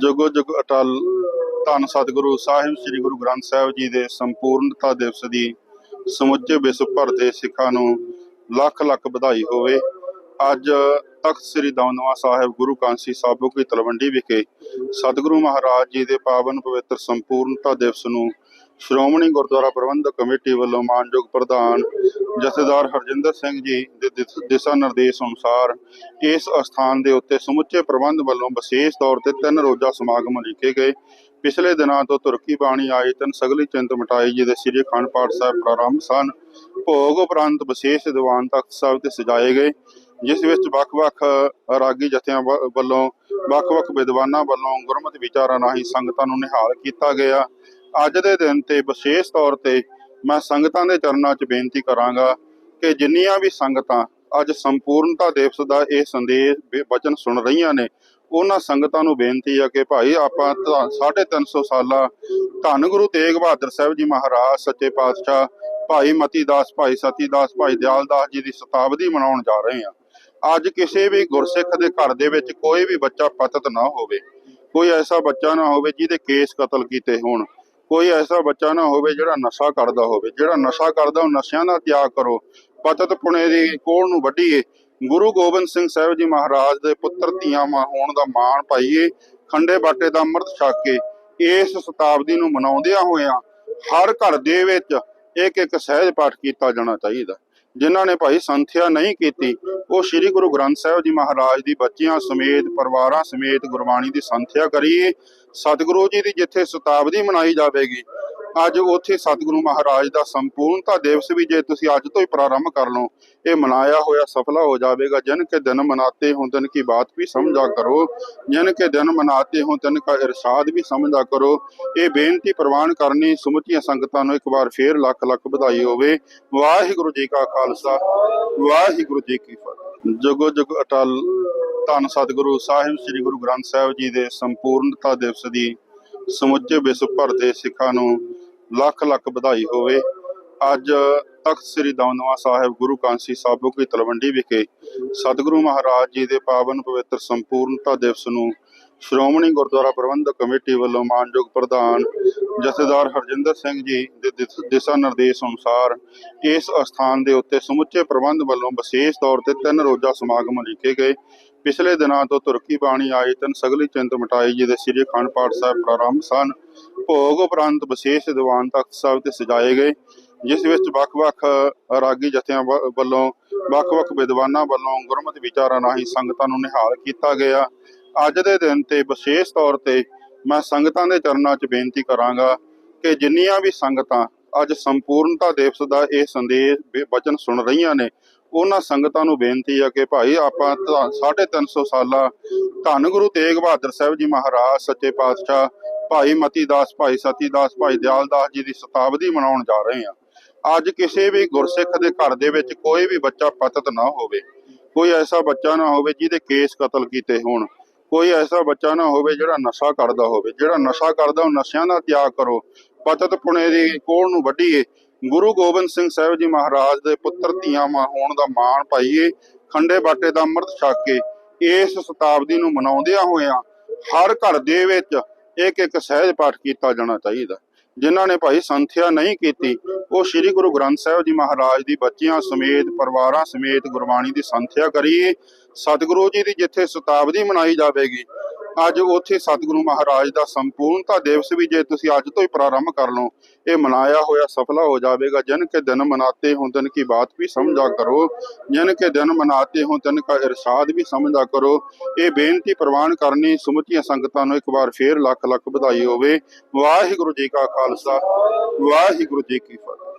ਜੁਗੋ ਜੁਗ ਅਟਲ। ਧੰਨ ਸਤਿਗੁਰੂ ਸਾਹਿਬ, ਸ੍ਰੀ ਗੁਰੂ ਗ੍ਰੰਥ ਸਾਹਿਬ ਜੀ ਦੇ ਸੰਪੂਰਨਤਾ ਦਿਵਸ ਦੀ ਸਮੁੱਚੇ ਵਿਸ਼ਵ ਭਰ ਦੇ ਸਿੱਖਾਂ ਨੂੰ ਲੱਖ ਲੱਖ ਵਧਾਈ ਹੋਵੇ। ਅੱਜ ਤਖਤ ਸ੍ਰੀ ਦਮਦਮਾ ਸਾਹਿਬ ਗੁਰੂ ਕਾਂਸੀ ਸਾਬੋ ਕੀ ਤਲਵੰਡੀ ਵਿਖੇ ਸਤਿਗੁਰੂ ਮਹਾਰਾਜ ਜੀ ਦੇ ਪਾਵਨ ਪਵਿੱਤਰ ਸੰਪੂਰਨਤਾ ਦਿਵਸ ਨੂੰ ਸ਼੍ਰੋਮਣੀ ਗੁਰਦੁਆਰਾ ਪ੍ਰਬੰਧਕ ਕਮੇਟੀ ਵੱਲੋਂ ਮਾਨਯੋਗ ਪ੍ਰਧਾਨ ਜਥੇਦਾਰ ਹਰਜਿੰਦਰ ਸਿੰਘ ਜੀ ਦੇ ਦਿਸ਼ਾ ਨਿਰਦੇਸ਼ ਅਨੁਸਾਰ ਇਸ ਅਸਥਾਨ ਦੇ ਉੱਤੇ ਸਮੁੱਚੇ ਪ੍ਰਬੰਧ ਵੱਲੋਂ ਵਿਸ਼ੇਸ਼ ਤੌਰ ਤੇ ਤਿੰਨ ਰੋਜ਼ਾ ਸਮਾਗਮ ਲਿਖੇ ਗਏ। ਪਿਛਲੇ ਦਿਨਾਂ ਤੋਂ ਤੁਰਕੀ ਬਾਣੀ ਆਏ ਤਨ ਸਗਲੀ ਚਿੰਤ ਮਟਾਈ ਜੀ ਦੇ ਸ੍ਰੀ ਅਖੰਡ ਪਾਠ ਸਾਹਿਬ ਪ੍ਰਾਰੰਭ ਸਨ। ਭੋਗ ਉਪਰੰਤ ਵਿਸ਼ੇਸ਼ ਦੀਵਾਨ ਤਖਤ ਸਾਹਿਬ ਤੇ ਸਜਾਏ ਗਏ, ਜਿਸ ਵਿੱਚ ਵੱਖ-ਵੱਖ ਰਾਗੀ ਜਥਿਆਂ ਵ- ਵੱਲੋਂ ਵੱਖ-ਵੱਖ ਵਿਦਵਾਨਾਂ ਵੱਲੋਂ ਗੁਰਮਤਿ ਵਿਚਾਰਾਂ ਰਾਹੀਂ ਸੰਗਤਾਂ ਨੂੰ ਨਿਹਾਲ ਕੀਤਾ ਗਿਆ। ਅੱਜ ਦੇ ਦਿਨ ਤੇ ਵਿਸ਼ੇਸ਼ ਤੌਰ ਤੇ ਮੈਂ ਸੰਗਤਾਂ ਦੇ ਚਰਨਾਂ 'ਚ ਬੇਨਤੀ ਕਰਾਂਗਾ ਕਿ ਜਿੰਨੀਆਂ ਵੀ ਸੰਗਤਾਂ ਅੱਜ ਸੰਪੂਰਨਤਾ ਦਿਵਸ ਦਾ ਇਹ ਸੰਦੇਸ਼ ਵਚਨ ਸੁਣ ਰਹੀਆਂ ਨੇ, ਉਹਨਾਂ ਸੰਗਤਾਂ ਨੂੰ ਬੇਨਤੀ ਹੈ ਕਿ ਭਾਈ ਆਪਾਂ ਤਾਂ 350 ਸਾਲਾ ਧੰਨ ਗੁਰੂ ਤੇਗ ਬਹਾਦਰ ਸਾਹਿਬ ਜੀ ਮਹਾਰਾਜ, ਸੱਚੇ ਪਾਤਸ਼ਾਹ, ਭਾਈ ਮਤੀ ਦਾਸ ਭਾਈ ਸਤੀ ਦਾਸ ਭਾਈ ਦਿਆਲ ਦਾਸ ਜੀ ਦੀ ਸ਼ਤਾਬਦੀ ਮਨਾਉਣ ਜਾ ਰਹੇ ਹਾਂ। ਅੱਜ ਕਿਸੇ ਵੀ ਗੁਰਸਿੱਖ ਦੇ ਘਰ ਦੇ ਵਿੱਚ ਕੋਈ ਵੀ ਬੱਚਾ ਪਤਤ ਨਾ ਹੋਵੇ, ਕੋਈ ਐਸਾ ਬੱਚਾ ਨਾ ਹੋਵੇ ਜਿਹਦੇ ਕੇਸ ਕਤਲ ਕੀਤੇ ਹੋਣ। ਕੋਈ ਐਸਾ ਬੱਚਾ ਨਾ ਹੋਵੇ ਜਿਹੜਾ ਨਸ਼ਾ ਕਰਦਾ ਹੋਵੇ, ਜਿਹੜਾ ਨਸ਼ਾ ਕਰਦਾ ਉਹ ਨਸ਼ਿਆਂ ਦਾ ਤਿਆਗ ਕਰੋ। ਪਤਤ ਪੁਣੇ ਦੀ ਕੋਲ ਨੂੰ ਵੱਢੀਏ। ਗੁਰੂ ਗੋਬਿੰਦ ਸਿੰਘ ਸਾਹਿਬ ਜੀ ਮਹਾਰਾਜ ਦੇ ਪੁੱਤਰ ਧੀਆਂ ਮਾਂ ਹੋਣ ਦਾ ਮਾਣ ਪਾਈਏ, ਖੰਡੇ ਬਾਟੇ ਦਾ ਅੰਮ੍ਰਿਤ ਛਕ। ਕੇ ਇਸ ਸ਼ਤਾਬਦੀ ਨੂੰ ਮਨਾਉਂਦਿਆਂ ਹੋਇਆਂ ਹਰ ਘਰ ਦੇ ਵਿੱਚ ਇੱਕ ਇੱਕ ਸਹਿਜ ਪਾਠ ਕੀਤਾ ਜਾਣਾ ਚਾਹੀਦਾ। ਜਿਨ੍ਹਾਂ ਨੇ ਭਾਈ ਸੰਥਿਆ ਨਹੀਂ ਕੀਤੀ, ਉਹ ਸ੍ਰੀ ਗੁਰੂ ਗ੍ਰੰਥ ਸਾਹਿਬ ਜੀ ਮਹਾਰਾਜ ਦੀ ਬੱਚਿਆਂ ਸਮੇਤ, ਪਰਿਵਾਰਾਂ ਸਮੇਤ ਗੁਰਬਾਣੀ ਦੀ ਸੰਥਿਆ ਕਰੀਏ ਸਤਿਗੁਰੂ ਜੀ ਦੀ ਜਿੱਥੇ ਸ਼ਤਾਬਦੀ ਮਨਾਈ ਜਾਵੇਗੀ ਅੱਜ ਉੱਥੇ ਸਤਿਗੁਰੂ ਮਹਾਰਾਜ ਦਾ ਸੰਪੂਰਨਤਾ ਦਿਵਸ ਵੀ ਜੇ ਤੁਸੀਂ ਅੱਜ ਤੋਂ ਹੀ ਪ੍ਰਾਰੰਭ ਕਰ ਲਓ, ਇਹ ਮਨਾਇਆ ਹੋਇਆ ਸਫਲਾ ਹੋ ਜਾਵੇਗਾ। ਜਿਨ ਕੇ ਦਿਨ ਮਨਾਤੇ ਹੋ ਤਿਨ ਕੀ ਬਾਤ ਵੀ ਸਮਝਾ ਕਰੋ। ਜਿਨ ਕੇ ਦਿਨ ਮਨਾਤੇ ਹੋ ਤਿਨ ਕਾ ਇਰਸ਼ਾਦ ਵੀ ਸਮਝਾ ਕਰੋ। ਇਹ ਬੇਨਤੀ ਪ੍ਰਵਾਨ ਕਰਨੀ ਸਮੁੱਚੀਆਂ ਸੰਗਤਾਂ ਨੂੰ ਇੱਕ ਵਾਰ ਫੇਰ ਲੱਖ ਲੱਖ ਵਧਾਈ ਹੋਵੇ। ਵਾਹਿਗੁਰੂ ਜੀ ਕਾ ਖਾਲਸਾ, ਵਾਹਿਗੁਰੂ ਜੀ ਕੀ ਫਤਿਹ। ਜਗੋ ਜੁਗ ਅਟਲ। ਧੰਨ ਸਤਿਗੁਰੂ ਸਾਹਿਬ, ਸ੍ਰੀ ਗੁਰੂ ਗ੍ਰੰਥ ਸਾਹਿਬ ਜੀ ਦੇ ਸੰਪੂਰਨਤਾ ਦਿਵਸ ਦੀ ਸਮੁੱਚੇ ਵਿਸ਼ਵ ਭਰ ਦੇ ਸਿੱਖਾਂ ਨੂੰ ਲੱਖ ਲੱਖ ਵਧਾਈ ਹੋਵੇ। ਅੱਜ ਤਖਤ ਸ੍ਰੀ ਦਮਦਮਾ ਸਾਹਿਬ ਗੁਰੂ ਕਾਂਸੀ ਸਾਬੋ ਕੀ ਤਲਵੰਡੀ ਵਿਖੇ ਸਤਿਗੁਰੂ ਮਹਾਰਾਜ ਜੀ ਦੇ ਪਾਵਨ ਪਵਿੱਤਰ ਸੰਪੂਰਨਤਾ ਦਿਵਸ ਨੂੰ ਸ਼੍ਰੋਮਣੀ ਗੁਰਦੁਆਰਾ ਪ੍ਰਬੰਧਕ ਕਮੇਟੀ ਵੱਲੋਂ ਮਾਨਯੋਗ ਪ੍ਰਧਾਨ ਜਥੇਦਾਰ ਹਰਜਿੰਦਰ ਸਿੰਘ ਜੀ ਦੇ ਦਿਸ਼ਾ ਨਿਰਦੇਸ਼ ਅਨੁਸਾਰ ਇਸ ਅਸਥਾਨ ਦੇ ਉੱਤੇ ਸਮੁੱਚੇ ਪ੍ਰਬੰਧ ਵੱਲੋਂ ਵਿਸ਼ੇਸ਼ ਤੌਰ ਤੇ ਤਿੰਨ ਰੋਜ਼ਾ ਸਮਾਗਮ ਲਿਖੇ ਗਏ। ਪਿਛਲੇ ਦਿਨਾਂ ਤੋਂ ਤੁਰਕੀ ਬਾਣੀ ਆਏ ਤਨ ਸਗਲੀ ਚਿੰਤ ਮਟਾਈ ਜੀ ਦੇ ਸ੍ਰੀ ਅਖੰਡ ਪਾਠ ਸਾਹਿਬ ਪ੍ਰਾਰੰਭ ਸਨ। ਭੋਗ ਉਪਰੰਤ ਵਿਸ਼ੇਸ਼ ਦੀਵਾਨ ਤਖਤ ਸਾਹਿਬ ਤੇ ਸਜਾਏ ਗਏ, ਜਿਸ ਵਿੱਚ ਵੱਖ-ਵੱਖ ਰਾਗੀ ਜਥਿਆਂ ਵ- ਵੱਲੋਂ, ਵੱਖ-ਵੱਖ ਵਿਦਵਾਨਾਂ ਵੱਲੋਂ ਗੁਰਮਤਿ ਵਿਚਾਰਾਂ ਰਾਹੀਂ ਸੰਗਤਾਂ ਨੂੰ ਨਿਹਾਲ ਕੀਤਾ ਗਿਆ। ਅੱਜ ਦੇ ਦਿਨ ਤੇ ਵਿਸ਼ੇਸ਼ ਤੌਰ ਤੇ ਮੈਂ ਸੰਗਤਾਂ ਦੇ ਚਰਨਾਂ 'ਚ ਬੇਨਤੀ ਕਰਾਂਗਾ ਕਿ ਜਿੰਨੀਆਂ ਵੀ ਸੰਗਤਾਂ ਅੱਜ ਸੰਪੂਰਨਤਾ ਦਿਵਸ ਦਾ ਇਹ ਸੰਦੇਸ਼ ਵੀ ਸੁਣ ਰਹੀਆਂ ਨੇ। ਉਹਨਾਂ ਸੰਗਤਾਂ ਨੂੰ ਬੇਨਤੀ ਹੈ ਕਿ ਭਾਈ ਆਪਾਂ 350 ਸਾਲਾ ਧੰਨ ਗੁਰੂ ਤੇਗ ਬਹਾਦਰ ਸਾਹਿਬ ਜੀ ਮਹਾਰਾਜ, ਸੱਚੇ ਪਾਤਸ਼ਾਹ, ਭਾਈ ਮਤੀ ਦਾਸ, ਭਾਈ ਸਤੀ ਦਾਸ, ਭਾਈ ਦਿਆਲ ਦਾਸ ਜੀ ਦੀ ਸ਼ਤਾਬਦੀ ਮਨਾਉਣ ਜਾ ਰਹੇ ਹਾਂ। ਅੱਜ ਕਿਸੇ ਵੀ ਗੁਰਸਿੱਖ ਦੇ ਘਰ ਦੇ ਵਿੱਚ ਕੋਈ ਵੀ ਬੱਚਾ ਪਤਤ ਨਾ ਹੋਵੇ, ਕੋਈ ਐਸਾ ਬੱਚਾ ਨਾ ਹੋਵੇ ਜਿਹਦੇ ਕੇਸ ਕਤਲ ਕੀਤੇ ਹੋਣ, ਕੋਈ ਐਸਾ ਬੱਚਾ ਨਾ ਹੋਵੇ ਜਿਹੜਾ ਨਸ਼ਾ ਕਰਦਾ ਹੋਵੇ। ਜਿਹੜਾ ਨਸ਼ਾ ਕਰਦਾ ਉਹ ਨਸ਼ਿਆਂ ਦਾ ਤਿਆਗ ਕਰੋ ਪਤਤ ਪੁਣੇ ਦੀ ਕੋਲ ਨੂੰ ਵੱਢੀਏ। ਗੁਰੂ ਗੋਬਿੰਦ ਸਿੰਘ ਸਾਹਿਬ ਜੀ ਮਹਾਰਾਜ ਦੇ ਪੁੱਤਰ ਧੀਆਂ ਮਾਂ ਹੋਣ ਦਾ ਮਾਣ ਪਾਈਏ, ਖੰਡੇ ਬਾਟੇ ਦਾ ਅੰਮ੍ਰਿਤ ਛਕ। ਕੇ ਇਸ ਸ਼ਤਾਬਦੀ ਨੂੰ ਮਨਾਉਂਦਿਆਂ ਹੋਇਆਂ ਹਰ ਘਰ ਦੇ ਵਿੱਚ ਇੱਕ ਇੱਕ ਸਹਿਜ ਪਾਠ ਕੀਤਾ ਜਾਣਾ ਚਾਹੀਦਾ। ਜਿਨ੍ਹਾਂ ਨੇ ਭਾਈ ਸੰਥਿਆ ਨਹੀਂ ਕੀਤੀ, ਉਹ ਸ੍ਰੀ ਗੁਰੂ ਗ੍ਰੰਥ ਸਾਹਿਬ ਜੀ ਮਹਾਰਾਜ ਦੀ ਬੱਚਿਆਂ ਸਮੇਤ, ਪਰਿਵਾਰਾਂ ਸਮੇਤ ਗੁਰਬਾਣੀ ਦੀ ਸੰਥਿਆ ਕਰੀਏ। ਸਤਿਗੁਰੂ ਜੀ ਦੀ ਜਿੱਥੇ ਸ਼ਤਾਬਦੀ ਮਨਾਈ ਜਾਵੇਗੀ ਅੱਜ ਉੱਥੇ ਸਤਿਗੁਰੂ ਮਹਾਰਾਜ ਦਾ ਸੰਪੂਰਨਤਾ ਦਿਵਸ ਵੀ ਜੇ ਤੁਸੀਂ ਅੱਜ ਤੋਂ ਹੀ ਪ੍ਰਾਰੰਭ ਕਰ ਲਓ, ਇਹ ਮਨਾਇਆ ਹੋਇਆ ਸਫਲਾ ਹੋ ਜਾਵੇਗਾ। ਜਿਨ ਕੇ ਦਿਨ ਮਨਾਤੇ ਹੋ ਤਿਨ ਕੀ ਬਾਤ ਵੀ ਸਮਝਾ ਕਰੋ। ਜਿਨ ਕੇ ਦਿਨ ਮਨਾਤੇ ਹੋ ਤਿਨ ਕਾ ਇਰਸ਼ਾਦ ਵੀ ਸਮਝਾ ਕਰੋ। ਇਹ ਬੇਨਤੀ ਪ੍ਰਵਾਨ ਕਰਨੀ ਸਮੁੱਚੀਆਂ ਸੰਗਤਾਂ ਨੂੰ ਇੱਕ ਵਾਰ ਫੇਰ ਲੱਖ ਲੱਖ ਵਧਾਈ ਹੋਵੇ। ਵਾਹਿਗੁਰੂ ਜੀ ਕਾ ਖਾਲਸਾ, ਵਾਹਿਗੁਰੂ ਜੀ ਕੀ ਫਤਿਹ।